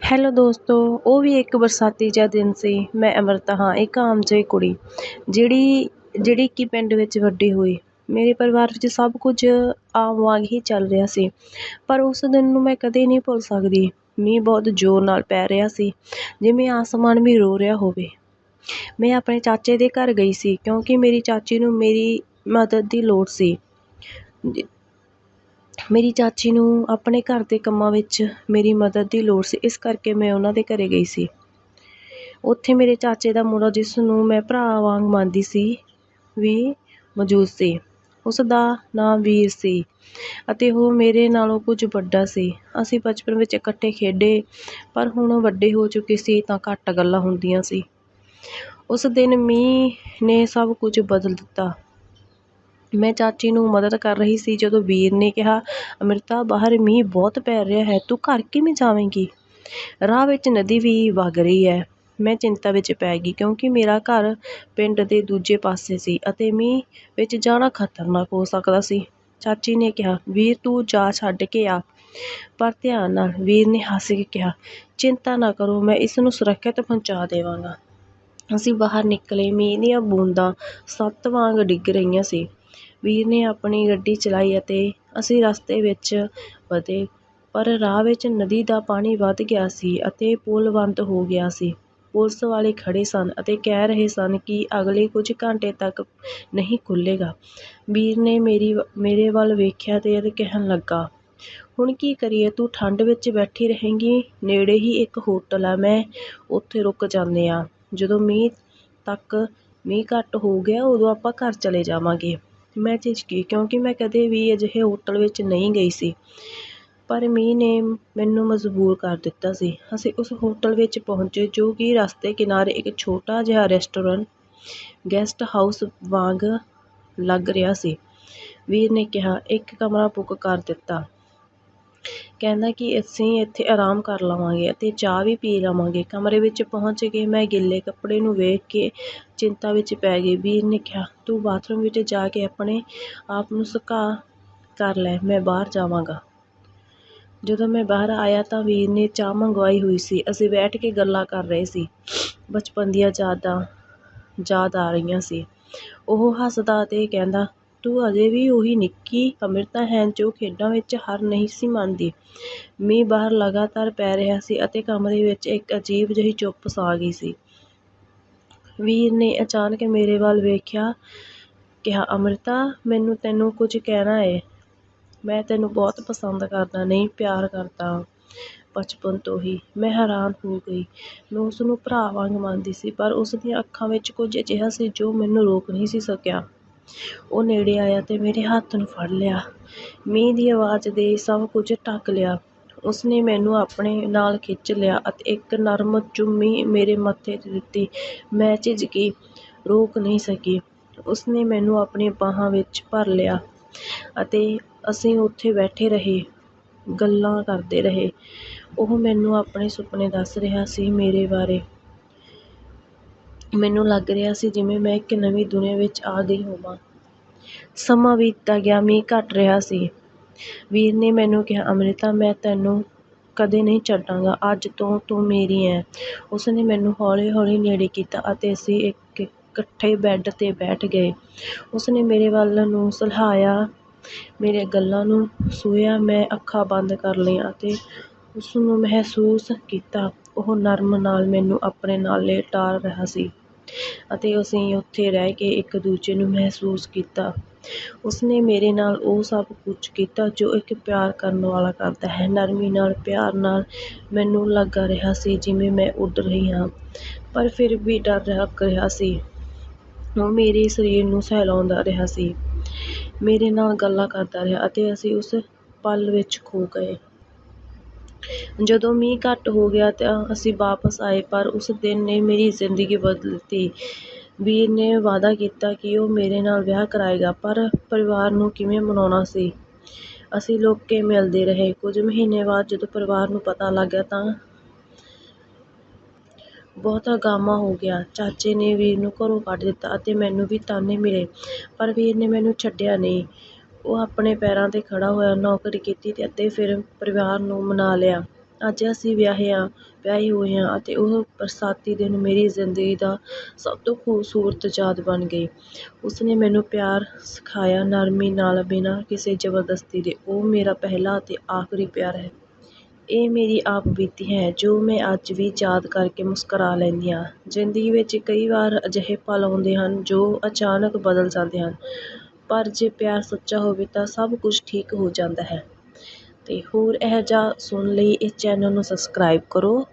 Hello ਦੋਸਤੋ, ਉਹ ਵੀ ਇੱਕ ਬਰਸਾਤੀ ਜਿਹਾ ਦਿਨ ਸੀ। ਮੈਂ ਅੰਮ੍ਰਿਤਾ ਹਾਂ, ਇੱਕ ਆਮ ਜਿਹੀ ਕੁੜੀ, ਜਿਹੜੀ ਜਿਹੜੀ ਕਿ ਪਿੰਡ ਵਿੱਚ ਵੱਡੀ ਹੋਈ। ਮੇਰੇ ਪਰਿਵਾਰ ਵਿੱਚ ਸਭ ਕੁਝ ਆਮ ਵਾਂਗ ਹੀ ਚੱਲ ਰਿਹਾ ਸੀ, ਪਰ ਉਸ ਦਿਨ ਨੂੰ ਮੈਂ ਕਦੇ ਨਹੀਂ ਭੁੱਲ ਸਕਦੀ। ਮੀਂਹ ਬਹੁਤ ਜ਼ੋਰ ਨਾਲ ਪੈ ਰਿਹਾ ਸੀ, ਜਿਵੇਂ ਆਸਮਾਨ ਵੀ ਰੋ ਰਿਹਾ ਹੋਵੇ। ਮੈਂ ਆਪਣੇ ਚਾਚੇ ਦੇ ਘਰ ਗਈ ਸੀ, ਕਿਉਂਕਿ ਮੇਰੀ ਚਾਚੀ ਨੂੰ ਮੇਰੀ ਮਦਦ ਦੀ ਲੋੜ ਸੀ। ਮੇਰੀ ਚਾਚੀ ਨੂੰ ਆਪਣੇ ਘਰ ਦੇ ਕੰਮਾਂ ਵਿੱਚ ਮੇਰੀ ਮਦਦ ਦੀ ਲੋੜ ਸੀ, ਇਸ ਕਰਕੇ ਮੈਂ ਉਹਨਾਂ ਦੇ ਘਰ ਗਈ ਸੀ। ਉੱਥੇ ਮੇਰੇ ਚਾਚੇ ਦਾ ਮੁੰਡਾ, ਜਿਸ ਨੂੰ ਮੈਂ ਭਰਾ ਵਾਂਗ ਮੰਨਦੀ ਸੀ, ਵੀ ਮੌਜੂਦ ਸੀ। ਉਸ ਦਾ ਨਾਂ ਵੀਰ ਸੀ ਅਤੇ ਉਹ ਮੇਰੇ ਨਾਲੋਂ ਕੁਝ ਵੱਡਾ ਸੀ। ਅਸੀਂ ਬਚਪਨ ਵਿੱਚ ਇਕੱਠੇ ਖੇਡੇ, ਪਰ ਹੁਣ ਵੱਡੇ ਹੋ ਚੁੱਕੇ ਸੀ ਤਾਂ ਘੱਟ ਗੱਲਾਂ ਹੁੰਦੀਆਂ ਸੀ। ਉਸ ਦਿਨ ਮੀਂਹ ਨੇ ਸਭ ਕੁਝ ਬਦਲ ਦਿੱਤਾ। ਮੈਂ ਚਾਚੀ ਨੂੰ ਮਦਦ ਕਰ ਰਹੀ ਸੀ, ਜਦੋਂ ਵੀਰ ਨੇ ਕਿਹਾ, ਅੰਮ੍ਰਿਤਾ, ਬਾਹਰ ਮੀਂਹ ਬਹੁਤ ਪੈ ਰਿਹਾ ਹੈ, ਤੂੰ ਘਰ ਕਿਵੇਂ ਜਾਵੇਂਗੀ? ਰਾਹ ਵਿੱਚ ਨਦੀ ਵੀ ਵਗ ਰਹੀ ਹੈ। ਮੈਂ ਚਿੰਤਾ ਵਿੱਚ ਪੈ ਗਈ, ਕਿਉਂਕਿ ਮੇਰਾ ਘਰ ਪਿੰਡ ਦੇ ਦੂਜੇ ਪਾਸੇ ਸੀ ਅਤੇ ਮੀਂਹ ਵਿੱਚ ਜਾਣਾ ਖਤਰਨਾਕ ਹੋ ਸਕਦਾ ਸੀ। ਚਾਚੀ ਨੇ ਕਿਹਾ, ਵੀਰ, ਤੂੰ ਜਾ ਛੱਡ ਕੇ ਆ। ਪਰ ਧਿਆਨ ਨਾਲ ਵੀਰ ਨੇ ਹੱਸ ਕੇ ਕਿਹਾ, ਚਿੰਤਾ ਨਾ ਕਰੋ, ਮੈਂ ਇਸ ਨੂੰ ਸੁਰੱਖਿਅਤ ਪਹੁੰਚਾ ਦੇਵਾਂਗਾ। ਅਸੀਂ ਬਾਹਰ ਨਿਕਲੇ, ਮੀਂਹ ਦੀਆਂ ਬੂੰਦਾਂ ਸੱਤ ਵਾਂਗ ਡਿੱਗ ਰਹੀਆਂ ਸੀ। ਵੀਰ ਨੇ ਆਪਣੀ ਗੱਡੀ ਚਲਾਈ ਅਤੇ ਅਸੀਂ ਰਸਤੇ ਵਿੱਚ ਵਧੇ। ਪਰ ਰਾਹ ਵਿੱਚ ਨਦੀ ਦਾ ਪਾਣੀ ਵੱਧ ਗਿਆ ਸੀ ਅਤੇ ਪੁਲ ਬੰਦ ਹੋ ਗਿਆ ਸੀ। ਪੁਲਿਸ ਵਾਲੇ ਖੜ੍ਹੇ ਸਨ ਅਤੇ ਕਹਿ ਰਹੇ ਸਨ ਕਿ ਅਗਲੇ ਕੁਝ ਘੰਟੇ ਤੱਕ ਨਹੀਂ ਖੁੱਲ੍ਹੇਗਾ। ਵੀਰ ਨੇ ਮੇਰੀ ਮੇਰੇ ਵੱਲ ਵੇਖਿਆ ਅਤੇ ਕਹਿਣ ਲੱਗਾ, ਹੁਣ ਕੀ ਕਰੀਏ? ਤੂੰ ਠੰਡ ਵਿੱਚ ਬੈਠੀ ਰਹੇਂਗੀ? ਨੇੜੇ ਹੀ ਇੱਕ ਹੋਟਲ ਆ। ਮੈਂ ਉੱਥੇ ਰੁਕ ਜਾਂਦੇ ਹਾਂ। ਜਦੋਂ ਮੀਂਹ ਤੱਕ, ਮੀਂਹ ਘੱਟ ਹੋ ਗਿਆ, ਉਦੋਂ ਆਪਾਂ ਘਰ ਚਲੇ ਜਾਵਾਂਗੇ। ਮੈਂ ਝਿਜਕੀ ਕਿਉਂਕਿ ਮੈਂ ਕਦੇ ਵੀ ਅਜਿਹੇ ਹੋਟਲ ਵਿੱਚ ਨਹੀਂ ਗਈ ਸੀ। ਪਰ ਮੀਂਹ ਨੇ ਮੈਨੂੰ ਮਜਬੂਰ ਕਰ ਦਿੱਤਾ ਸੀ। ਅਸੀਂ ਉਸ ਹੋਟਲ ਵਿੱਚ ਪਹੁੰਚੇ, ਜੋ ਕਿ ਰਸਤੇ ਕਿਨਾਰੇ ਇੱਕ ਛੋਟਾ ਜਿਹਾ ਰੈਸਟੋਰੈਂਟ, ਗੈਸਟ ਹਾਊਸ ਵਾਂਗ ਲੱਗ ਰਿਹਾ ਸੀ। ਵੀਰ ਨੇ ਕਿਹਾ, ਇੱਕ ਕਮਰਾ ਬੁੱਕ ਕਰ ਦਿੱਤਾ। ਕਹਿੰਦਾ ਕਿ ਅਸੀਂ ਇੱਥੇ ਆਰਾਮ ਕਰ ਲਵਾਂਗੇ ਅਤੇ ਚਾਹ ਵੀ ਪੀ ਲਵਾਂਗੇ। ਕਮਰੇ ਵਿੱਚ ਪਹੁੰਚ ਕੇ ਮੈਂ ਗਿੱਲੇ ਕੱਪੜੇ ਨੂੰ ਵੇਖ ਕੇ ਚਿੰਤਾ ਵਿੱਚ ਪੈ ਗਈ। ਵੀਰ ਨੇ ਕਿਹਾ, ਤੂੰ ਬਾਥਰੂਮ ਵਿੱਚ ਜਾ ਕੇ ਆਪਣੇ ਆਪ ਨੂੰ ਸੁਕਾ ਕਰ ਲੈ, ਮੈਂ ਬਾਹਰ ਜਾਵਾਂਗਾ। ਜਦੋਂ ਮੈਂ ਬਾਹਰ ਆਇਆ ਤਾਂ ਵੀਰ ਨੇ ਚਾਹ ਮੰਗਵਾਈ ਹੋਈ ਸੀ। ਅਸੀਂ ਬੈਠ ਕੇ ਗੱਲਾਂ ਕਰ ਰਹੇ ਸੀ। ਬਚਪਨ ਦੀਆਂ ਯਾਦਾਂ ਯਾਦ ਆ ਰਹੀਆਂ ਸੀ। ਉਹ ਹੱਸਦਾ ਅਤੇ ਕਹਿੰਦਾ ਤੂੰ ਅਜੇ ਵੀ ਉਹੀ ਨਿੱਕੀ ਅੰਮ੍ਰਿਤਾ ਹੈ ਜੋ ਖੇਡਾਂ ਵਿੱਚ ਹਾਰ ਨਹੀਂ ਸੀ ਮੰਨਦੀ। ਮੀਂਹ ਬਾਹਰ ਲਗਾਤਾਰ ਪੈ ਰਿਹਾ ਸੀ ਅਤੇ ਕਮਰੇ ਵਿੱਚ ਇੱਕ ਅਜੀਬ ਜਿਹੀ ਚੁੱਪ ਛਾ ਗਈ ਸੀ। ਵੀਰ ਨੇ ਅਚਾਨਕ ਮੇਰੇ ਵੱਲ ਵੇਖਿਆ, ਕਿਹਾ, ਅੰਮ੍ਰਿਤਾ, ਮੈਨੂੰ ਤੈਨੂੰ ਕੁਝ ਕਹਿਣਾ ਏ। ਮੈਂ ਤੈਨੂੰ ਬਹੁਤ ਪਸੰਦ ਕਰਦਾ, ਨਹੀਂ ਪਿਆਰ ਕਰਦਾ। ਬਚਪਨ ਤੋਂ ਹੀ ਮੈਂ ਹੈਰਾਨ ਹੋ ਗਈ। ਮੈਂ ਉਸ ਨੂੰ ਭਰਾ ਵਾਂਗ ਮੰਨਦੀ ਸੀ, ਪਰ ਉਸ ਦੀਆਂ ਅੱਖਾਂ ਵਿੱਚ ਕੁਝ ਅਜਿਹਾ ਸੀ ਜੋ ਮੈਨੂੰ ਰੋਕ ਨਹੀਂ ਸੀ ਸਕਿਆ। ਉਹ ਨੇੜੇ ਆਇਆ ਤੇ ਮੇਰੇ ਹੱਥ ਨੂੰ ਫੜ ਲਿਆ। ਮੀਂਹ ਦੀ ਆਵਾਜ਼ ਦੇ ਸਭ ਕੁਝ ਢੱਕ ਲਿਆ। ਉਸਨੇ ਮੈਨੂੰ ਆਪਣੇ ਨਾਲ ਖਿੱਚ ਲਿਆ ਅਤੇ ਇੱਕ ਨਰਮ ਚੁੰਮੀ ਮੇਰੇ ਮੱਥੇ 'ਤੇ ਦਿੱਤੀ। ਮੈਂ ਝਿਜਕੀ ਰੋਕ ਨਹੀਂ ਸਕੀ। ਉਸਨੇ ਮੈਨੂੰ ਆਪਣੀ ਬਾਹਾਂ ਵਿੱਚ ਭਰ ਲਿਆ ਅਤੇ ਅਸੀਂ ਉੱਥੇ ਬੈਠੇ ਰਹੇ, ਗੱਲਾਂ ਕਰਦੇ ਰਹੇ। ਉਹ ਮੈਨੂੰ ਆਪਣੇ ਸੁਪਨੇ ਦੱਸ ਰਿਹਾ ਸੀ ਮੇਰੇ ਬਾਰੇ। ਮੈਨੂੰ ਲੱਗ ਰਿਹਾ ਸੀ ਜਿਵੇਂ ਮੈਂ ਇੱਕ ਨਵੀਂ ਦੁਨੀਆਂ ਵਿੱਚ ਆ ਗਈ ਹੋਵਾਂ। ਸਮਾਂ ਬੀਤਦਾ ਗਿਆ, ਮੀਂਹ ਘੱਟ ਰਿਹਾ ਸੀ। ਵੀਰ ਨੇ ਮੈਨੂੰ ਕਿਹਾ, ਅੰਮ੍ਰਿਤਾ, ਮੈਂ ਤੈਨੂੰ ਕਦੇ ਨਹੀਂ ਛੱਡਾਂਗਾ, ਅੱਜ ਤੋਂ ਤੂੰ ਮੇਰੀ ਹੈ ਉਸਨੇ ਮੈਨੂੰ ਹੌਲੀ ਹੌਲੀ ਨੇੜੇ ਕੀਤਾ ਅਤੇ ਅਸੀਂ ਇੱਕ ਇਕੱਠੇ ਬੈੱਡ 'ਤੇ ਬੈਠ ਗਏ। ਉਸਨੇ ਮੇਰੇ ਵੱਲ ਨੂੰ ਸਲਹਾਇਆ ਮੇਰੇ ਗੱਲਾਂ ਨੂੰ ਛੂਹਿਆ ਮੈਂ ਅੱਖਾਂ ਬੰਦ ਕਰ ਲਈਆਂ ਅਤੇ ਉਸ ਨੂੰ ਮਹਿਸੂਸ ਕੀਤਾ। ਉਹ ਨਰਮ ਨਾਲ ਮੈਨੂੰ ਆਪਣੇ ਨਾਲ ਲਿਟਾ ਰਿਹਾ ਸੀ ਅਤੇ ਅਸੀਂ ਉੱਥੇ ਰਹਿ ਕੇ ਇੱਕ ਦੂਜੇ ਨੂੰ ਮਹਿਸੂਸ ਕੀਤਾ। ਉਸਨੇ ਮੇਰੇ ਨਾਲ ਉਹ ਸਭ ਕੁਝ ਕੀਤਾ ਜੋ ਇੱਕ ਪਿਆਰ ਕਰਨ ਵਾਲਾ ਕਰਦਾ ਹੈ। ਨਰਮੀ ਨਾਲ, ਪਿਆਰ ਨਾਲ ਮੈਨੂੰ ਲੱਗ ਰਿਹਾ ਸੀ ਜਿਵੇਂ ਮੈਂ ਉੱਡ ਰਹੀ ਹਾਂ, ਪਰ ਫਿਰ ਵੀ ਡਰ ਲੱਗ ਰਿਹਾ ਸੀ। ਉਹ ਮੇਰੇ ਸਰੀਰ ਨੂੰ ਸਹਿਲਾਉਂਦਾ ਰਿਹਾ ਸੀ। ਮੇਰੇ ਨਾਲ ਗੱਲਾਂ ਕਰਦਾ ਰਿਹਾ ਅਤੇ ਅਸੀਂ ਉਸ ਪਲ ਵਿੱਚ ਖੋ ਗਏ। ਜਦੋਂ ਮੀਂਹ ਘੱਟ ਹੋ ਗਿਆ ਤਾਂ ਅਸੀਂ ਵਾਪਸ ਆਏ, ਪਰ ਉਸ ਦਿਨ ਨੇ ਮੇਰੀ ਜ਼ਿੰਦਗੀ ਬਦਲ ਦਿੱਤੀ ਵੀਰ ਨੇ ਵਾਅਦਾ ਕੀਤਾ ਕਿ ਉਹ ਮੇਰੇ ਨਾਲ ਵਿਆਹ ਕਰਾਏਗਾ, ਪਰ ਪਰਿਵਾਰ ਨੂੰ ਕਿਵੇਂ ਮਨਾਉਣਾ ਸੀ? ਅਸੀਂ ਲੋਕ ਕੇ ਮਿਲਦੇ ਰਹੇ। ਕੁਝ ਮਹੀਨੇ ਬਾਅਦ ਜਦੋਂ ਪਰਿਵਾਰ ਨੂੰ ਪਤਾ ਲੱਗਾ ਤਾਂ ਬਹੁਤ ਗਾਮਾ ਹੋ ਗਿਆ। ਚਾਚੇ ਨੇ ਵੀਰ ਨੂੰ ਘਰੋਂ ਕੱਢ ਦਿੱਤਾ ਅਤੇ ਮੈਨੂੰ ਵੀ ਤਾਨੇ ਮਿਲੇ, ਪਰ ਵੀਰ ਨੇ ਮੈਨੂੰ ਛੱਡਿਆ ਨਹੀਂ। ਉਹ ਆਪਣੇ ਪੈਰਾਂ 'ਤੇ ਖੜਾ ਹੋਇਆ, ਨੌਕਰੀ ਕੀਤੀ ਅਤੇ ਫਿਰ ਪਰਿਵਾਰ ਨੂੰ ਮਨਾ ਲਿਆ। ਅੱਜ ਅਸੀਂ ਵਿਆਹੇ ਹਾਂ ਵਿਆਹੇ ਹੋਏ ਹਾਂ ਅਤੇ ਉਹ ਬਰਸਾਤੀ ਦਿਨ ਮੇਰੀ ਜ਼ਿੰਦਗੀ ਦਾ ਸਭ ਤੋਂ ਖੂਬਸੂਰਤ ਯਾਦ ਬਣ ਗਈ। ਉਸਨੇ ਮੈਨੂੰ ਪਿਆਰ ਸਿਖਾਇਆ, ਨਰਮੀ ਨਾਲ ਬਿਨਾਂ ਕਿਸੇ ਜ਼ਬਰਦਸਤੀ ਦੇ। ਉਹ ਮੇਰਾ ਪਹਿਲਾ ਅਤੇ ਆਖਰੀ ਪਿਆਰ ਹੈ। ਇਹ ਮੇਰੀ ਆਪ ਬੀਤੀ ਹੈ, ਜੋ ਮੈਂ ਅੱਜ ਵੀ ਯਾਦ ਕਰਕੇ ਮੁਸਕਰਾ ਲੈਂਦੀ ਹਾਂ। ਜ਼ਿੰਦਗੀ ਵਿੱਚ ਕਈ ਵਾਰ ਅਜਿਹੇ ਪਲ ਆਉਂਦੇ ਹਨ ਜੋ ਅਚਾਨਕ ਬਦਲ ਜਾਂਦੇ ਹਨ। ਪਰ ਜੇ ਪਿਆਰ ਸੱਚਾ ਹੋਵੇ ਤਾਂ ਸਭ ਕੁਛ ਠੀਕ ਹੋ ਜਾਂਦਾ ਹੈ। ਅਤੇ ਹੋਰ ਇਹੋ ਜਿਹਾ ਸੁਣਨ ਲਈ ਇਸ ਚੈਨਲ ਨੂੰ ਸਬਸਕ੍ਰਾਈਬ ਕਰੋ।